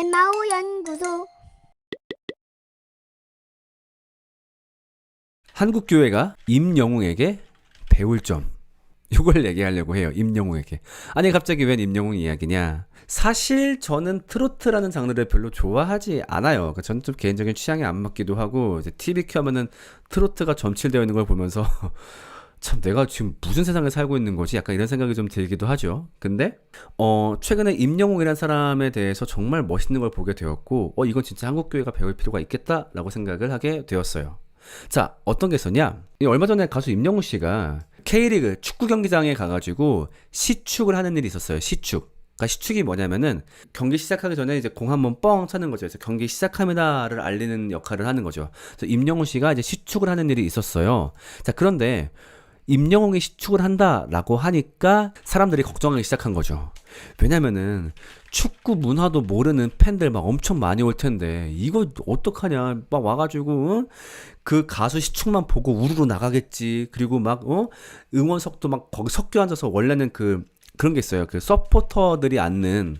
연구소 한국 교회가 임영웅에게 배울 점. 이걸 얘기하려고 해요. 임영웅에게. 아니 갑자기 웬 임영웅 이야기냐? 사실 저는 트로트라는 장르를 별로 좋아하지 않아요. 그러니까 저는 좀 개인적인 취향에 안 맞기도 하고 이제 TV 켜면은 트로트가 점칠되어 있는 걸 보면서 참 내가 지금 무슨 세상에 살고 있는 거지? 약간 이런 생각이 좀 들기도 하죠. 근데 어 최근에 임영웅이라는 사람에 대해서 정말 멋있는 걸 보게 되었고 어 이건 진짜 한국 교회가 배울 필요가 있겠다라고 생각을 하게 되었어요. 자, 어떤 게 있었냐? 이 얼마 전에 가수 임영웅 씨가 K리그 축구 경기장에 가가지고 시축을 하는 일이 있었어요. 시축. 그러니까 시축이 뭐냐면은 경기 시작하기 전에 이제 공 한 번 뻥 차는 거죠. 그래서 경기 시작합니다를 알리는 역할을 하는 거죠. 그래서 임영웅 씨가 이제 시축을 하는 일이 있었어요. 자, 그런데 임영웅이 시축을 한다라고 하니까 사람들이 걱정하기 시작한 거죠. 왜냐면은 축구 문화도 모르는 팬들 막 엄청 많이 올 텐데 이거 어떡하냐 막 와가지고 응? 그 가수 시축만 보고 우르르 나가겠지 그리고 막 어? 응원석도 막 거기 섞여 앉아서 원래는 그 그런 게 있어요 그 서포터들이 앉는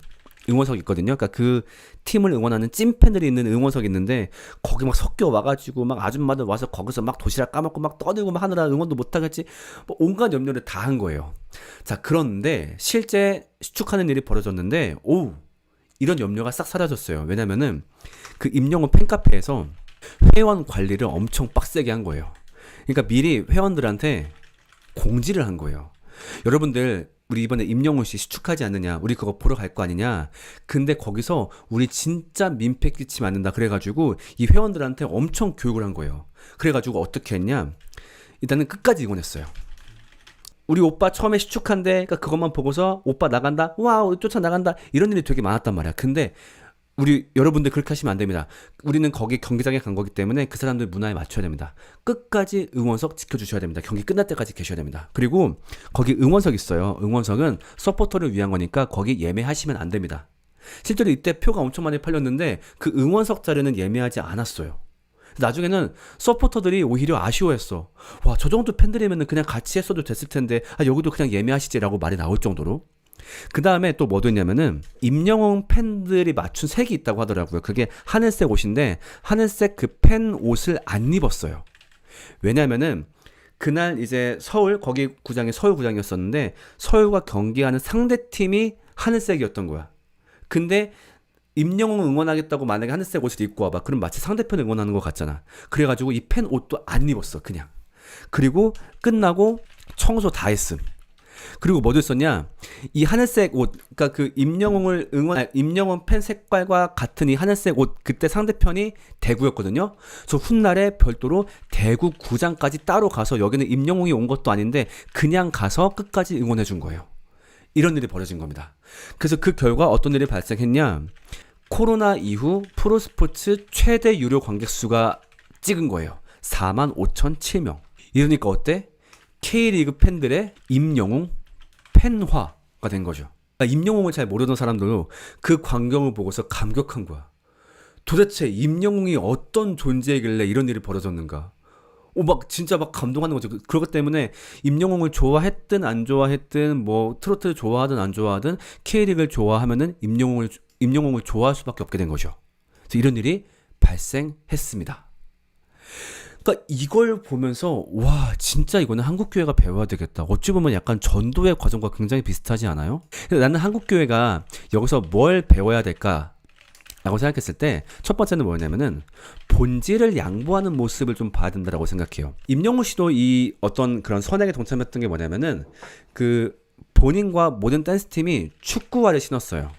응원석 있거든요. 그러니까 그 팀을 응원하는 찐팬들이 있는 응원석이 있는데 거기 막 섞여 와가지고 막 아줌마들 와서 거기서 막 도시락 까먹고 막 떠들고 막 하느라 응원도 못하겠지. 뭐 온갖 염려를 다 한 거예요. 자 그런데 실제 시축하는 일이 벌어졌는데 오 이런 염려가 싹 사라졌어요. 왜냐면은 그 임영웅 팬카페에서 회원 관리를 엄청 빡세게 한 거예요. 그러니까 미리 회원들한테 공지를 한 거예요 여러분들 우리 이번에 임영웅 씨 시축하지 않느냐? 우리 그거 보러 갈 거 아니냐? 근데 거기서 우리 진짜 민폐 끼치면 안 된다 그래가지고 이 회원들한테 엄청 교육을 한 거예요. 그래가지고 어떻게 했냐? 일단은 끝까지 응원했어요. 우리 오빠 처음에 시축한데 그러니까 그것만 보고서 오빠 나간다. 와우 쫓아 나간다. 이런 일이 되게 많았단 말이야. 근데 우리 여러분들 그렇게 하시면 안 됩니다. 우리는 거기 경기장에 간 거기 때문에 그 사람들 문화에 맞춰야 됩니다. 끝까지 응원석 지켜주셔야 됩니다. 경기 끝날 때까지 계셔야 됩니다. 그리고 거기 응원석 있어요. 응원석은 서포터를 위한 거니까 거기 예매하시면 안 됩니다. 실제로 이때 표가 엄청 많이 팔렸는데 그 응원석 자리는 예매하지 않았어요. 나중에는 서포터들이 오히려 아쉬워했어. 와, 저 정도 팬들이면 그냥 같이 했어도 됐을 텐데, 아, 여기도 그냥 예매하시지라고 말이 나올 정도로. 그 다음에 또 뭐도 있냐면은, 임영웅 팬들이 맞춘 색이 있다고 하더라고요. 그게 하늘색 옷인데, 하늘색 그 팬 옷을 안 입었어요. 왜냐면은, 그날 이제 서울, 거기 구장이 서울 구장이었었는데, 서울과 경기하는 상대 팀이 하늘색이었던 거야. 근데 임영웅 응원하겠다고 만약에 하늘색 옷을 입고 와봐. 그럼 마치 상대편 응원하는 것 같잖아. 그래가지고 이 팬 옷도 안 입었어, 그냥. 그리고 끝나고 청소 다 했음. 그리고 뭐도 있었냐? 이 하늘색 옷, 그러니까 그 임영웅을 응원, 임영웅 팬 색깔과 같은 이 하늘색 옷, 그때 상대편이 대구였거든요. 저 훗날에 별도로 대구 구장까지 따로 가서 여기는 임영웅이 온 것도 아닌데 그냥 가서 끝까지 응원해 준 거예요. 이런 일이 벌어진 겁니다. 그래서 그 결과 어떤 일이 발생했냐? 코로나 이후 프로스포츠 최대 유료 관객 수가 찍은 거예요. 4만 5,007명. 이러니까 어때? K리그 팬들의 임영웅 팬화가 된 거죠. 그러니까 임영웅을 잘 모르던 사람들도 그 광경을 보고서 감격한 거야. 도대체 임영웅이 어떤 존재이길래 이런 일이 벌어졌는가? 오, 막, 진짜 막 감동하는 거죠. 그- 그렇기 때문에, 임영웅을 좋아했든 안 좋아했든, 뭐, 트로트를 좋아하든 안 좋아하든, K리그를 좋아하면은 임영웅을, 임영웅을 좋아할 수밖에 없게 된 거죠. 그래서 이런 일이 발생했습니다. 그러니까 이걸 보면서, 와, 진짜 이거는 한국 교회가 배워야 되겠다. 어찌 보면 약간 전도의 과정과 굉장히 비슷하지 않아요? 나는 한국 교회가 여기서 뭘 배워야 될까? 라고 생각했을 때 첫 번째는 뭐냐면은 본질을 양보하는 모습을 좀 봐야 된다라고 생각해요. 임영웅 씨도 이 어떤 그런 선행에 동참했던 게 뭐냐면은 그 본인과 모든 댄스 팀이 축구화를 신었어요.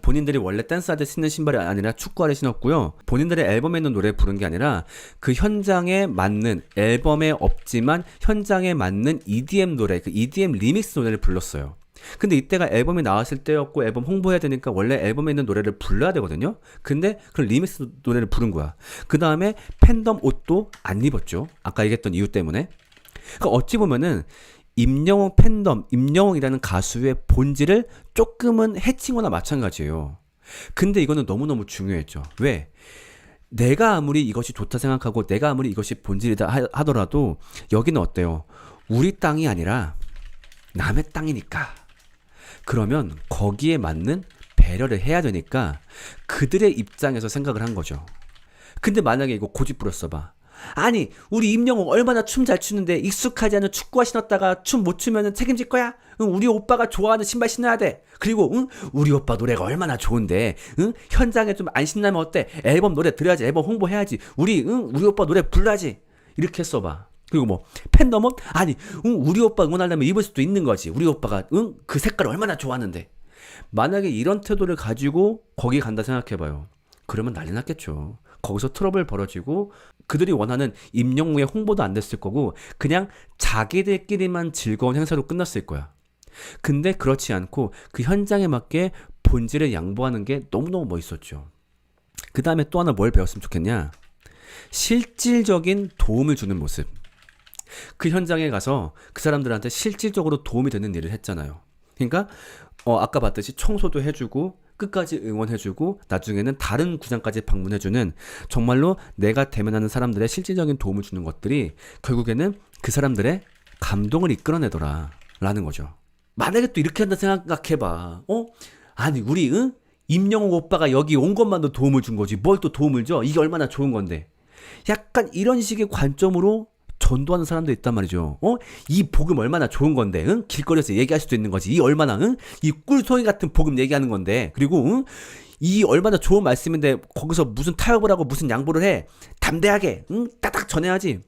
본인들이 원래 댄스할 때 신는 신발이 아니라 축구화를 신었고요. 본인들의 앨범에 있는 노래 부른 게 아니라 그 현장에 맞는 앨범에 없지만 현장에 맞는 EDM 노래, 그 EDM 리믹스 노래를 불렀어요. 근데 이때가 앨범이 나왔을 때였고 앨범 홍보해야 되니까 원래 앨범에 있는 노래를 불러야 되거든요. 근데 그 리믹스 노래를 부른 거야. 그 다음에 팬덤 옷도 안 입었죠. 아까 얘기했던 이유 때문에. 그러니까 어찌 보면은 임영웅 팬덤, 임영웅이라는 가수의 본질을 조금은 해친 거나 마찬가지예요. 근데 이거는 너무너무 중요했죠. 왜? 내가 아무리 이것이 좋다 생각하고 내가 아무리 이것이 본질이다 하- 하더라도 여기는 어때요? 우리 땅이 아니라 남의 땅이니까. 그러면 거기에 맞는 배려를 해야 되니까 그들의 입장에서 생각을 한 거죠. 근데 만약에 이거 고집 부렸어 봐. 아니, 우리 임영웅 얼마나 춤 잘 추는데 익숙하지 않은 축구화 신었다가 춤 못 추면 책임질 거야? 응, 우리 오빠가 좋아하는 신발 신어야 돼. 그리고 응, 우리 오빠 노래가 얼마나 좋은데, 응, 현장에 좀 안 신나면 어때? 앨범 노래 들어야지, 앨범 홍보해야지. 우리 응, 우리 오빠 노래 불러야지. 이렇게 했어봐. 그리고 뭐 팬덤은 아니, 응, 우리 오빠 응원하려면 입을 수도 있는 거지. 우리 오빠가 응, 그 색깔 얼마나 좋아하는데. 만약에 이런 태도를 가지고 거기 간다 생각해봐요. 그러면 난리 났겠죠. 거기서 트러블 벌어지고 그들이 원하는 임영웅의 홍보도 안 됐을 거고 그냥 자기들끼리만 즐거운 행사로 끝났을 거야. 근데 그렇지 않고 그 현장에 맞게 본질을 양보하는 게 너무너무 멋있었죠. 그 다음에 또 하나 뭘 배웠으면 좋겠냐? 실질적인 도움을 주는 모습. 그 현장에 가서 그 사람들한테 실질적으로 도움이 되는 일을 했잖아요. 그러니까 어, 아까 봤듯이 청소도 해주고 끝까지 응원해주고 나중에는 다른 구장까지 방문해주는 정말로 내가 대면하는 사람들의 실질적인 도움을 주는 것들이 결국에는 그 사람들의 감동을 이끌어내더라 라는 거죠. 만약에 또 이렇게 한다 생각해봐. 어? 아니 우리 응? 임영웅 오빠가 여기 온 것만도 도움을 준 거지 뭘 또 도움을 줘? 이게 얼마나 좋은 건데. 약간 이런 식의 관점으로 전도하는 사람도 있단 말이죠. 어? 이 복음 얼마나 좋은 건데, 응? 길거리에서 얘기할 수도 있는 거지. 이 얼마나, 응? 이 꿀송이 같은 복음 얘기하는 건데. 그리고, 응? 이 얼마나 좋은 말씀인데, 거기서 무슨 타협을 하고 무슨 양보를 해. 담대하게, 응? 따닥 전해야지.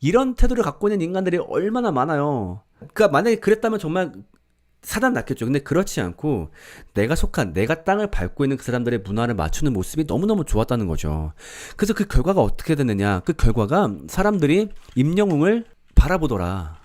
이런 태도를 갖고 있는 인간들이 얼마나 많아요. 그니까 만약에 그랬다면 정말 사단 났겠죠. 근데 그렇지 않고 내가 속한 내가 땅을 밟고 있는 그 사람들의 문화를 맞추는 모습이 너무너무 좋았다는 거죠. 그래서 그 결과가 어떻게 됐느냐? 그 결과가 사람들이 임영웅을 바라보더라.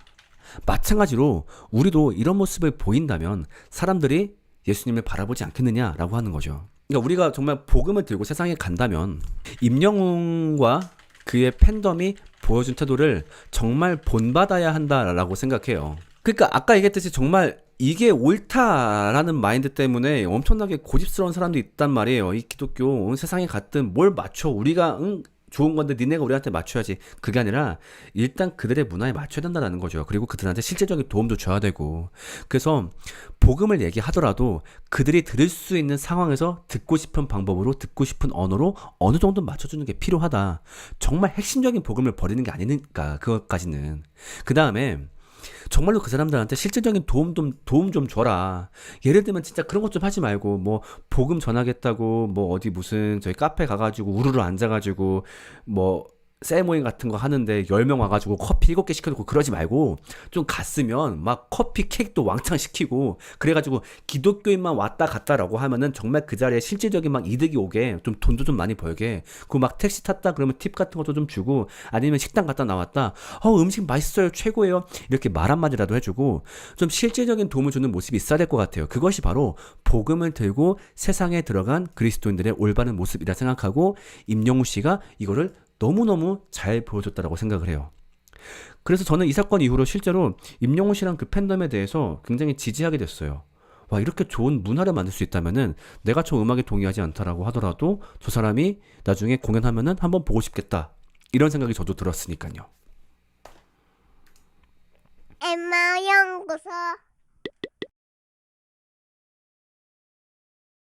마찬가지로 우리도 이런 모습을 보인다면 사람들이 예수님을 바라보지 않겠느냐라고 하는 거죠. 그러니까 우리가 정말 복음을 들고 세상에 간다면 임영웅과 그의 팬덤이 보여준 태도를 정말 본받아야 한다라고 생각해요. 그러니까 아까 얘기했듯이 정말 이게 옳다라는 마인드 때문에 엄청나게 고집스러운 사람도 있단 말이에요. 이 기독교 세상에 갔든 뭘 맞춰 우리가 응 좋은 건데 니네가 우리한테 맞춰야지. 그게 아니라 일단 그들의 문화에 맞춰야 된다는 거죠. 그리고 그들한테 실질적인 도움도 줘야 되고. 그래서 복음을 얘기하더라도 그들이 들을 수 있는 상황에서 듣고 싶은 방법으로 듣고 싶은 언어로 어느 정도 맞춰주는 게 필요하다. 정말 핵심적인 복음을 버리는 게 아니니까 그것까지는. 그 다음에 정말로 그 사람들한테 실질적인 도움 좀 도움 좀 줘라. 예를 들면 진짜 그런 것 좀 하지 말고 뭐 복음 전하겠다고 뭐 어디 무슨 저희 카페 가가지고 우르르 앉아가지고 뭐 세모임 같은 거 하는데 10명 와가지고 커피 7개 시켜놓고 그러지 말고 좀 갔으면 막 커피 케이크도 왕창 시키고 그래가지고 기독교인만 왔다 갔다라고 하면은 정말 그 자리에 실질적인 막 이득이 오게 좀 돈도 좀 많이 벌게 그 막 택시 탔다 그러면 팁 같은 것도 좀 주고 아니면 식당 갔다 나왔다. 어 음식 맛있어요. 최고예요. 이렇게 말 한마디라도 해주고 좀 실질적인 도움을 주는 모습이 있어야 될 것 같아요. 그것이 바로 복음을 들고 세상에 들어간 그리스도인들의 올바른 모습이라 생각하고 임영우 씨가 이거를 너무너무 잘 보여줬다라고 생각을 해요. 그래서 저는 이 사건 이후로 실제로 임영웅 씨랑 그 팬덤에 대해서 굉장히 지지하게 됐어요. 와, 이렇게 좋은 문화를 만들 수 있다면은 내가 저 음악에 동의하지 않다라고 하더라도 저 사람이 나중에 공연하면은 한번 보고 싶겠다. 이런 생각이 저도 들었으니까요. 엠마 연구소